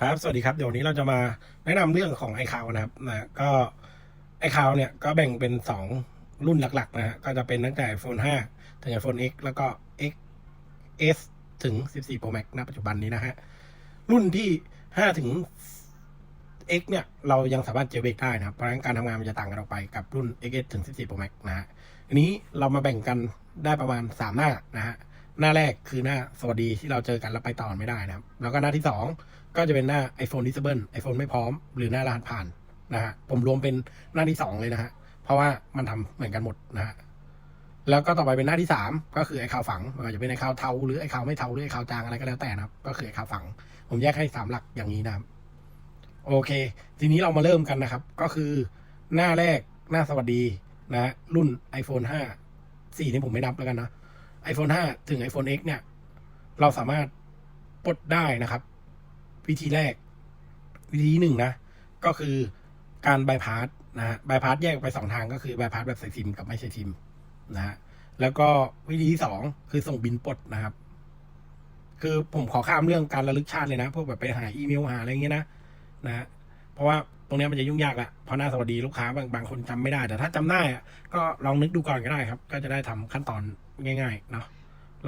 ครับ สวัสดีครับ เดี๋ยวนี้เราจะมาแนะนำเรื่องของไอคาวนะครับนะก็ไอคาวเนี่ยก็แบ่งเป็น 2 รุ่นหลักๆนะฮะก็จะเป็นตั้งแต่ iPhone 5 ถึง iPhone X แล้วก็ XS ถึง 14 Pro Max ณปัจจุบันนี้นะฮะ รุ่นที่ 5 ถึง X เนี่ย เรายังสามารถเจเบกได้นะครับ เพราะฉะนั้นการทำงานมันจะต่างกันออกไปกับรุ่น XS ถึง 14 Pro Max นะฮะอันนี้เรามาแบ่งกันได้ประมาณ 3 หน้านะฮะ หน้าแรกคือหน้าสวัสดีที่เราเจอกันแล้วไปต่อไม่ได้นะครับ แล้วก็หน้าที่ 2 ก็จะเป็นหน้า iPhone Disable iPhone ไม่พร้อม หรือหน้ารหัสผ่านนะฮะผมรวมเป็นหน้าที่ 2 เลยนะฮะเพราะว่ามันทำเหมือนกันหมดนะฮะแล้วก็ต่อไปเป็นหน้าที่ 3 ก็คือไอ้ข่าวฝังไมันจะเป็นไอ้ข่าวเทาหรือไอ้ข่าวไม่เทาหรือไอ้ข่าวจางอะไรก็แล้วแต่นะครับ ก็คือไอ้ข่าวฝัง ผมแยกให้สามหลักอย่างนี้นะครับโอเค ทีนี้เรามาเริ่มกันนะครับ ก็คือหน้าแรกหน้าสวัสดีนะฮะรุ่น iPhone 5 4นี่ผมไม่นับแล้วกันนะ iPhone 5 ถึง iPhone X เนี่ย เราสามารถปลดได้นะครับ วิธีแรก วิธีหนึ่งนะ ก็คือการบายพาสนะฮะบายพาสแยกไปสองทางก็คือบายพาสแบบใส่ซิมกับไม่ใส่ซิมนะฮะแล้วก็วิธีที่สองคือส่งบินปลดนะครับ คือผมขอข้ามเรื่องการระลึกชาติเลยนะ พวกแบบไปหาอีเมลหาอะไรเงี้ยนะนะฮะเพราะว่า ตรงนี้มันจะยุ่งยากละเพราะหน้าสวัสดีลูกค้าบางบางคนจำไม่ได้ แต่ถ้าจำได้ก็ลองนึกดูก่อนก็ได้ครับ ก็จะได้ทำขั้นตอนง่ายๆเนาะ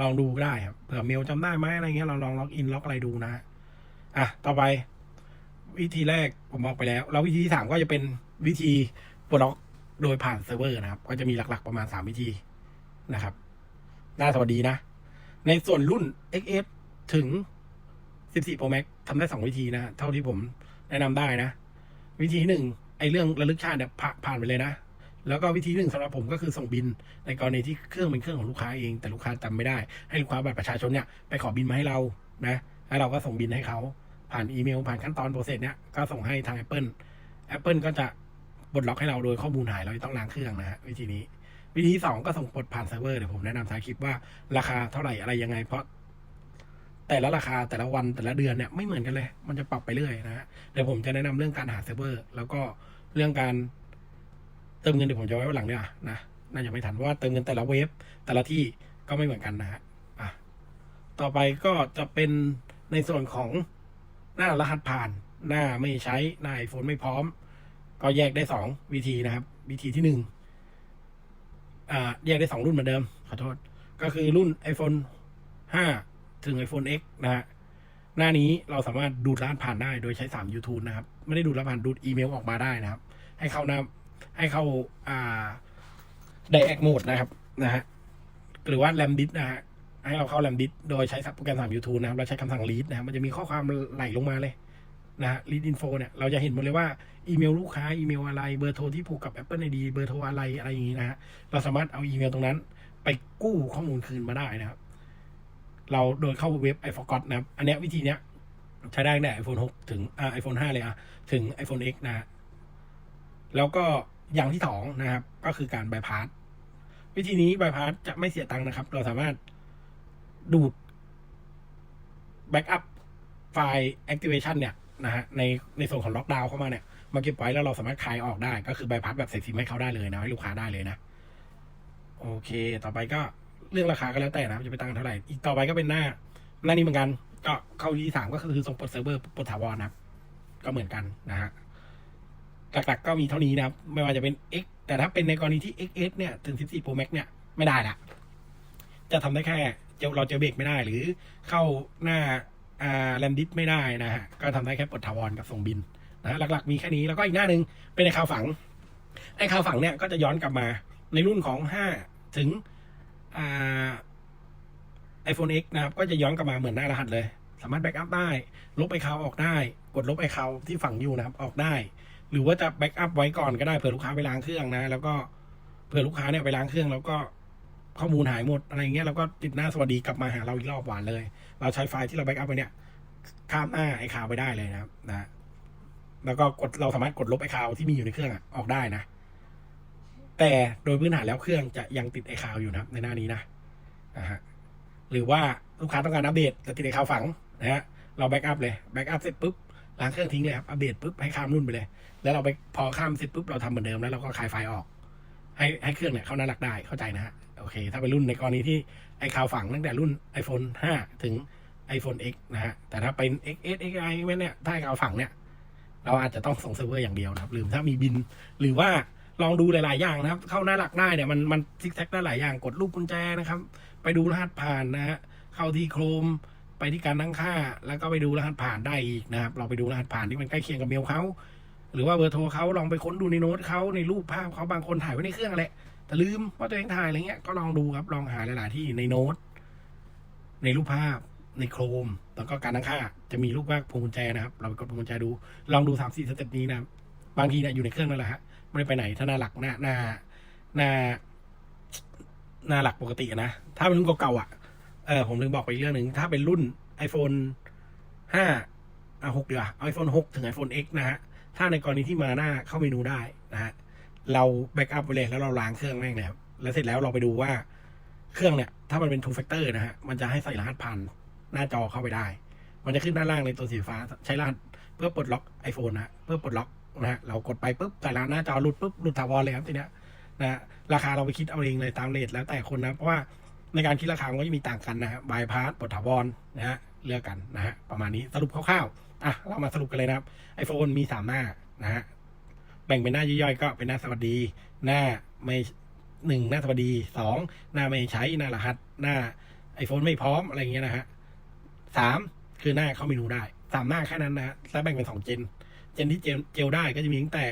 ลองดูก็ได้ครับเผื่อเมลจำได้ไหมอะไรเงี้ยเราลองล็อกอินล็อกอะไรดูนะอะต่อไป วิธีแรกผมบอกไปแล้ว แล้ววิธีที่สามก็จะเป็นวิธีปลดล็อกโดยผ่านเซิร์ฟเวอร์นะครับ ก็จะมีหลัก ๆ ประมาณสามวิธีนะครับ หน่าสวัสดีนะ ในส่วนรุ่น XS ถึง 14 Pro Max ทำได้สองวิธีนะ เท่าที่ผมแนะนำได้นะ วิธีหนึ่งไอ้เรื่องระลึกชาติเนี่ยผ่าผ่านไปเลยนะ แล้วก็วิธีหนึ่งสำหรับผมก็คือส่งบิน ในกรณีที่เครื่องเป็นเครื่องของลูกค้าเอง แต่ลูกค้าจำไม่ได้ ให้ลูกค้าบัตรประชาชนเนี่ยไปขอบินมาให้เรานะแล้วเราก็ส่งบินให้เขาผ่านอีเมล ผ่านขั้นตอนโปรเซสเนี่ยก็ส่งให้ทาง Apple Apple ก็จะปลดล็อกให้เราโดยข้อมูลหายเราไม่ต้องล้างเครื่องนะฮะวิธีนี้ วิธีที่สองก็ส่งปลดผ่านเซิร์ฟเวอร์เดี๋ยวผมแนะนำท้ายคลิปว่าราคาเท่าไหร่อะไรยังไงเพราะ แต่ละราคาแต่ละวันแต่ละเดือนเนี่ยไม่เหมือนกันเลย มันจะปรับไปเรื่อยนะฮะเดี๋ยวผมจะแนะนำเรื่องการหาเซิร์ฟเวอร์ แล้วก็เรื่องการเติมเงินเดี๋ยวผมจะไว้วันหลังเนี่ยนะน่าจะไม่ทันว่าเติมเงินแต่ละเว็บแต่ละที่ก็ไม่เหมือนกันนะฮะอะต่อไปก็จะเป็นในส่วนของหน้ารหัสผ่านหน้าไม่ใช้หน้าไอโฟนไม่พร้อม ก็แยกได้สองวิธีนะครับ วิธีที่หนึ่งอ่าแยกได้สองรุ่นเหมือนเดิมขอโทษ ก็คือรุ่น iPhone 5 ถึง iPhone X นะฮะหน้านี้เราสามารถดูดรหัสผ่านได้โดยใช้3 YouTube นะครับ ไม่ได้ดูดรหัสผ่านดูดอีเมลออกมาได้นะครับ ให้เข้าหน้าให้เข้าอ่า Direct Mode นะครับนะฮะหรือว่า RAM d i s นะฮะให้เราเข้า RAM d i s โดยใช้โปรแกรม3 YouTube นะครับเราใช้คำสั่ง read นะครับมันจะมีข้อความไหลลงมาเลยนะฮะ read info เนี่ยเราจะเห็นหมดเลยว่าอีเมลลูกค้าอีเมลอะไรเบอร์โทรที่ผูกกับ Apple ID เบอร์โทรอะไรอะไรอย่างนี้นะฮะเราสามารถเอาอีเมลตรงนั้น ไปกู้ข้อมูลคืนมาได้นะครับ เราโดยเข้าเว็บ i f o r g o t นะครับ อันนี้วิธีเนี้ยใช้ได้ตั้งแต่ iPhone 6 ถึงอ่า iPhone 5 เลยอะ ถึง iPhone X นะ แล้วก็อย่างที่สองนะครับ ก็คือการบายพาสวิธีนี้บายพาสจะไม่เสียตังค์นะครับ เราสามารถดูดแบ็กอัพไฟล์ activation เนี่ยนะฮะในในส่วนของล็อกดาวน์เข้ามาเนี่ยมาเก็บไว้แล้วเราสามารถคลายออกได้ ก็คือบายพาสแบบใส่ซิมให้เขาได้เลยนะ ให้ลูกค้าได้เลยนะ โอเค ต่อไปก็ เรื่องราคาก็แล้วแต่นะจะไปตั้งเท่าไหร่ อีกต่อไปก็เป็นหน้า หน้านี้เหมือนกัน ก็เข้าที่สามก็คือส่งปลดเซิร์ฟเวอร์ปลดถาวรนับก็เหมือนกันนะฮะหลักๆก็มีเท่านี้นะครับ ไม่ว่าจะเป็น X แต่ถ้าเป็นในกรณีที่ XS เนี่ย ถึง 14 Pro Max เนี่ย ไม่ได้ละ จะทำได้แค่เจเราจะเบรกไม่ได้หรือเข้าหน้าอ่าแรมดิสไม่ได้นะฮะ ก็ทำได้แค่ปลดถาวรกับส่งบินนะฮะหลักๆ มีแค่นี้แล้วก็อีกหน้าหนึ่งเป็นไอ้ข่าวฝัง ไอ้ข่าวฝังเนี่ยก็จะย้อนกลับมาในรุ่นของ 5 ถึง ไอ่า iPhone X นะครับ ก็จะย้อนกลับมาเหมือนหน้ารหัสเลย สามารถแบ็กอัพได้ ลบไอคาวออกได้ กดลบไอคาวที่ฝังอยู่นะครับ ออกได้ หรือว่าจะแบ็กอัพไว้ก่อนก็ได้เผื่อลูกค้าไปล้างเครื่องนะ แล้วก็เผื่อลูกค้าเนี่ยไปล้างเครื่อง แล้วก็ข้อมูลหายหมดอะไรเงี้ยแล้วก็ติดหน้าสวัสดีกลับมาหาเราอีกรอบหวานเลย เราใช้ไฟล์ที่เราแบ็กอัพไปเนี่ยข้ามหน้าไอคาวไปได้เลยนะครับนะแล้วก็กดเราสามารถกดลบไอคาวที่มีอยู่ในเครื่องออกได้นะ แต่โดยพื้นฐานแล้วเครื่องจะยังติดไอคาวอยู่นะครับในหน้านี้นะนะฮะหรือว่าลูกค้าต้องการอัปเดตแต่ติดไอคาวฝังนะฮะเราแบ็กอัพเลยแบ็กอัพเสร็จปุ๊บล้างเครื่องทิ้งเลยครับอัปเดตปุ๊บให้ข้ามรุ่นไปเลย แล้วเราไปพอข้ามเสร็จปุ๊บเราทำเหมือนเดิมแล้วเราก็คลายไฟล์ออก ให้ให้เครื่องเนี่ยเข้าหน้าหลักได้เข้าใจนะฮะโอเค ถ้าเป็นรุ่นในกรณีที่ไอคาวฝังตั้งแต่รุ่น iPhone 5 ถึง iPhone X นะฮะแต่ถ้าเป็น XS XI เนี่ยถ้าให้เอาฝั่งเนี่ยเราอาจจะต้องส่งเซิร์ฟเวอร์อย่างเดียวนะครับหรือถ้ามีบินหรือว่า ลองดูหลาย ๆ อย่างนะครับ เข้าหน้าหลักได้เนี่ยมันมันซิกแซกได้หลายอย่างกดรูปกุญแจนะครับ ไปดูรหัสผ่านนะฮะเข้าที่โครมไปที่การตั้งค่า แล้วก็ไปดูรหัสผ่านได้อีกนะครับ เราไปดูรหัสผ่านที่มันใกล้เคียงกับเมลเขาหรือว่าเบอร์โทรเขาลองไปค้นดูในโน้ตเขาในรูปภาพเขาบางคนถ่ายไว้ในเครื่องแหละแต่ลืมว่าตัวเองถ่ายอะไรเงี้ยก็ลองดูครับลองหาหลาย ๆ ที่ในโน้ต ในรูปภาพในโครม แล้วก็การตั้งค่า จะมีรูปว่าพวงกุญแจนะครับ เราไปกดพวงกุญแจดู ลองดูสามสี่สเต็ปนี้นะครับบางทีเนี่ยอยู่ในเครื่องนั่นแหละฮะ ไม่ได้ไปไหนถ้าหน้าหลักหน้าหน้าหน้าหน้าหลักปกตินะ ถ้าเป็นรุ่นเก่าๆอะเออผมลืมบอกไปอีกเรื่องหนึ่งถ้าเป็นรุ่น iPhone ห้าอะหกเดียวา iPhone หกถึง iPhone X นะฮะ ถ้าในกรณีที่มาหน้าเข้าเมนูได้นะฮะ เราแบ็กอัพไปเลยแล้วเราล้างเครื่องแม่งเลยครับแล้วเสร็จแล้วเราไปดูว่าเครื่องเนี่ย ถ้ามันเป็น two factor นะฮะ มันจะให้ใส่รหัสผ่านหน้าจอเข้าไปได้ มันจะขึ้นด้านล่างในตัวสีฟ้าใช้รหัสเพื่อปลดล็อก iPhone นะเพื่อปลดล็อก นะเรากดไปปุ๊บใส่รหัสหน้าจอหลุดปุ๊บหลุดถาวรเลยครับทีเนี้ยนะฮะราคาเราไปคิดเอาเองเลยตามเรทแล้วแต่คนนะเพราะว่าในการคิดราคามันก็จะมีต่างกันนะฮะบายพาสปลดถาวรนะฮะเลือกกันนะฮะประมาณนี้สรุปคร่าวๆอะเรามาสรุปกันเลยนะครับ iPhone มีสามหน้านะฮะแบ่งเป็นหน้าย่อยๆก็เป็นหน้าสวัสดี หน้าไม่หนึ่งหน้าสวัสดีสองหน้าไม่ใช้หน้ารหัสหน้าไอโฟนไม่พร้อมอะไรอย่างเงี้ยนะฮะสามคือหน้าเข้าเมนูได้สามหน้าแค่นั้นนะฮะแล้วแบ่งเป็นสองเจน เจนที่เจลได้ก็จะมีตั้งแต่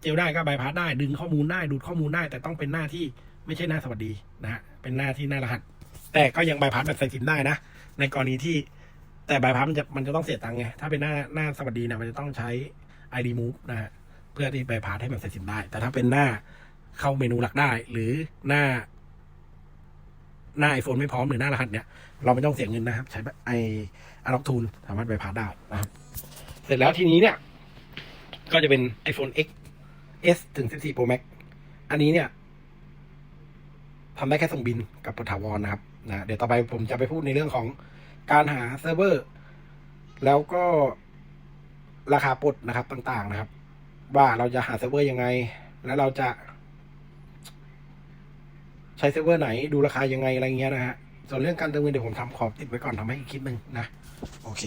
เจลได้ก็บายพาสได้ ดึงข้อมูลได้ดูดข้อมูลได้ แต่ต้องเป็นหน้าที่ไม่ใช่หน้าสวัสดีนะฮะเป็นหน้าที่หน้ารหัส แต่ก็ยังบายพาสแบบใส่ซิมได้นะ ในกรณีที่แต่บายพาสมันจะมันจะต้องเสียตังค์ไงถ้าเป็นหน้าหน้าสวัสดีเนี่ยมันจะต้องใช้ ID move นะฮะเพื่อที่ไปพาสให้มันใส่ซิมได้ แต่ถ้าเป็นหน้าเข้าเมนูหลักได้ หรือหน้า หน้าไอโฟนไม่พร้อมหรือหน้ารหัสเนี่ย เราไม่ต้องเสียเงินนะครับ ใช้ไออาร์ล็อกทูลสามารถไปพาสได้นะครับเสร็จแล้วทีนี้เนี่ย ก็จะเป็น iPhone X S ถึง 14 Pro Max อันนี้เนี่ยทำได้แค่ส่งบินกับปลดถาวรนะครับนะเดี๋ยวต่อไปผมจะไปพูดในเรื่องของการหาเซิร์ฟเวอร์ แล้วก็ราคาปลดนะครับต่างๆนะครับ ว่าเราจะหาเซิร์ฟเวอร์ยังไง แล้วเราจะ ใช้เซิร์ฟเวอร์ไหนดูราคายังไงอะไรเงี้ยนะฮะส่วนเรื่องการเติมเงินเดี๋ยวผมทำขอติดไว้ก่อนทำให้อีกคลิปหนึ่งนะ โอเค